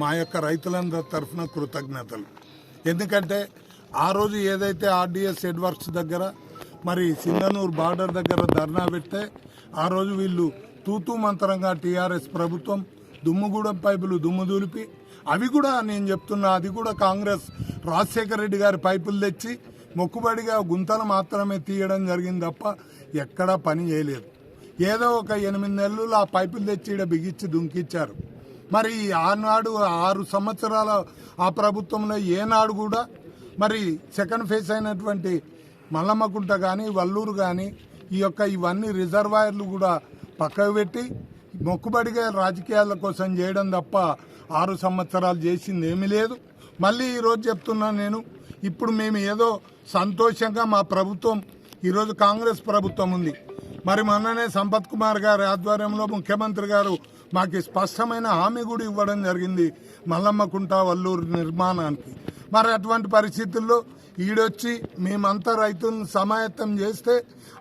మా యొక్క రైతులందరి తరఫున కృతజ్ఞతలు. ఎందుకంటే ఆ రోజు ఏదైతే ఆర్డీఎస్ హెడ్ వర్క్స్ దగ్గర మరి సింగనూరు బార్డర్ దగ్గర ధర్నా పెడితే ఆ రోజు వీళ్ళు తూతూ మంతరంగా టీఆర్ఎస్ ప్రభుత్వం దుమ్ముగూడెం పైపులు దుమ్ము దులిపి అవి కూడా నేను చెప్తున్నా అది కూడా కాంగ్రెస్ రాజశేఖర రెడ్డి గారి పైపులు తెచ్చి మొక్కుబడిగా గుంతలు మాత్రమే తీయడం జరిగింది తప్ప ఎక్కడా పని చేయలేదు. ఏదో ఒక ఎనిమిది నెలలు ఆ పైపులు తెచ్చి ఈడ బిగించి దుంకిచ్చారు. మరి ఆనాడు ఆరు సంవత్సరాల ఆ ప్రభుత్వంలో ఏనాడు కూడా మరి సెకండ్ ఫేజ్ అయినటువంటి మల్లమ్మకుంట కానీ వల్లూరు కానీ ఈ యొక్క ఇవన్నీ రిజర్వాయర్లు కూడా పక్కకు పెట్టి మొక్కుబడిగా రాజకీయాల కోసం చేయడం తప్ప ఆరు సంవత్సరాలు చేసింది ఏమీ లేదు. మళ్ళీ ఈరోజు చెప్తున్నాను నేను ఇప్పుడు మేము ఏదో సంతోషంగా మా ప్రభుత్వం ఈరోజు కాంగ్రెస్ ప్రభుత్వం ఉంది. మరి మొన్ననే సంపత్ కుమార్ గారి ఆధ్వర్యంలో ముఖ్యమంత్రి గారు మాకు స్పష్టమైన హామీ కూడా ఇవ్వడం జరిగింది మల్లమ్మకుంట వల్లూరు నిర్మాణానికి. మరి అటువంటి పరిస్థితుల్లో ఈడొచ్చి మేమంతా రైతులను సమాయత్తం చేస్తే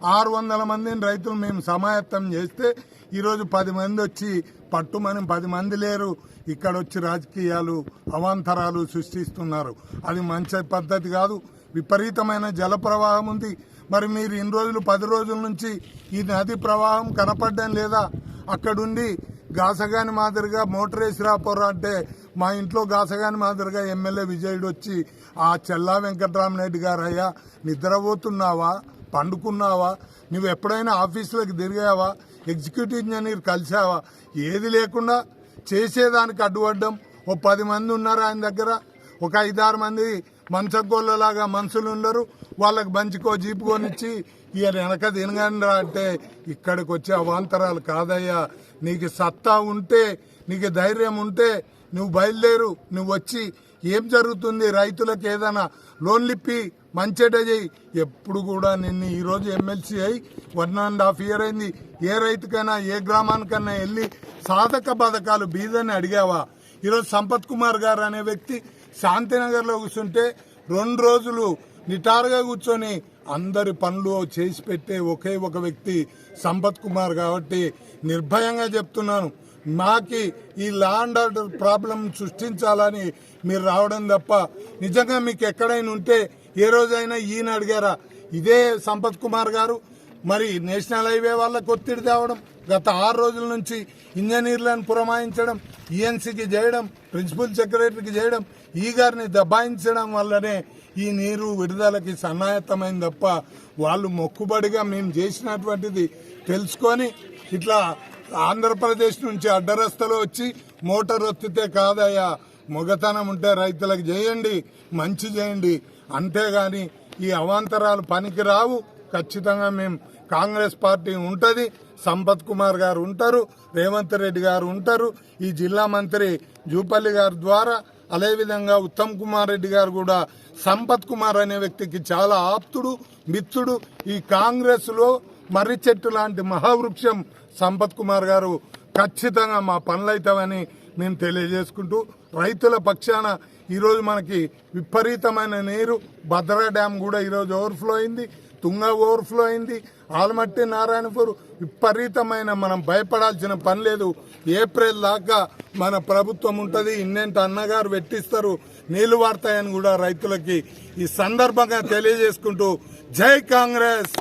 ఆరు వందల మందిని రైతులు మేము సమాయత్తం చేస్తే ఈరోజు పది మంది వచ్చి పట్టుమని పది మంది లేరు. ఇక్కడ వచ్చి రాజకీయాలు అవాంతరాలు సృష్టిస్తున్నారు. అది మంచి పద్ధతి కాదు. విపరీతమైన జల ప్రవాహం ఉంది. మరి మీరు ఇన్ని రోజులు పది రోజుల నుంచి ఈ నది ప్రవాహం కనపడడం లేదా? అక్కడుండి గాసగాని మాదిరిగా మోటరేసి వేసి రాపోరా అంటే మా ఇంట్లో గాసగాని మాదిరిగా ఎమ్మెల్యే విజయుడు వచ్చి ఆ చెల్లా వెంకటరామరెడ్డి గారు అయ్యా నిద్రపోతున్నావా? పండుకున్నావా? నువ్వు ఎప్పుడైనా ఆఫీసులకు తిరిగావా? Executive engineer కలిసావా? ఏది లేకుండా చేసేదానికి అడ్డుపడ్డం. ఓ పది మంది ఉన్నారు ఆయన దగ్గర. ఒక ఐదారు మంది మంచగోళ్ళలాగా మనుషులు ఉండరు వాళ్ళకి మంచికో జీపు కొనిచ్చి ఈయన వెనక తినగండ్రా అంటే ఇక్కడికి వచ్చే అవాంతరాలు కాదయ్యా. నీకు సత్తా ఉంటే నీకు ధైర్యం ఉంటే నువ్వు బయలుదేరు నువ్వు వచ్చి ఏం జరుగుతుంది? రైతులకు ఏదైనా లోన్లిప్పి మంచిట చేయి ఎప్పుడు కూడా నిన్ను ఈరోజు ఎమ్మెల్సీ అయి వన్ అండ్ హాఫ్ ఇయర్ అయింది. ఏ రైతుకైనా ఏ గ్రామానికైనా వెళ్ళి సాధక పథకాలు బీదని అడిగావా? ఈరోజు సంపత్ కుమార్ గారు అనే వ్యక్తి శాంతినగర్లో కూర్చుంటే రెండు రోజులు నిటారుగా కూర్చొని అందరి పనులు చేసి పెట్టే ఒకే ఒక వ్యక్తి సంపత్ కుమార్ కాబట్టి నిర్భయంగా చెప్తున్నాను. మాకి ఈ ల్యాండ్ ఆర్డర్ ప్రాబ్లం సృష్టించాలని మీరు రావడం తప్ప నిజంగా మీకు ఎక్కడైనా ఉంటే ఏ రోజైనా ఈయన అడిగారా? ఇదే సంపత్ కుమార్ గారు మరి నేషనల్ హైవే వాళ్ళకు ఒత్తిడి తేవడం గత ఆరు రోజుల నుంచి ఇంజనీర్లను పురమాయించడం ఈఎన్సీకి చేయడం ప్రిన్సిపల్ సెక్రటరీకి చేయడం ఈ గారిని దబాయించడం వల్లనే ఈ నీరు విడుదలకి సన్నాయత్తమైన తప్ప వాళ్ళు మొక్కుబడిగా మేము చేసినటువంటిది తెలుసుకొని ఇట్లా ఆంధ్రప్రదేశ్ నుంచి అడ్డరస్తలో వచ్చి మోటార్ ఒత్తితే కాదయ్యా మొగతనం ఉంటే రైతులకు చేయండి మంచి చేయండి అంతేగాని ఈ అవాంతరాలు పనికి రావు ఖచ్చితంగా మేము కాంగ్రెస్ పార్టీ ఉంటుంది సంపత్ కుమార్ గారు ఉంటారు రేవంత్ రెడ్డి గారు ఉంటారు ఈ జిల్లా మంత్రి జూపల్లి గారి ద్వారా అదేవిధంగా ఉత్తమ్ కుమార్ రెడ్డి గారు కూడా సంపత్ కుమార్ అనే వ్యక్తికి చాలా ఆప్తుడు మిత్రుడు. ఈ కాంగ్రెస్లో మర్రి చెట్టు లాంటి మహావృక్షం సంపత్ కుమార్ గారు ఖచ్చితంగా మా పనులైతామని మేము తెలియజేసుకుంటూ రైతుల పక్షాన ఈరోజు మనకి విపరీతమైన నీరు భద్రా డ్యామ్ కూడా ఈరోజు ఓవర్ఫ్లో అయింది. తుంగ ఓవర్ఫ్లో అయింది. ఆల్మట్టి నారాయణపూర్ విపరీతమైన మనం భయపడాల్సిన పని లేదు. ఏప్రిల్ దాకా మన ప్రభుత్వం ఉంటుంది. ఇన్నేంటి అన్నగారు పెట్టిస్తారు నీళ్ళు వాడతాయని కూడా రైతులకి ఈ సందర్భంగా తెలియజేసుకుంటూ జై కాంగ్రెస్.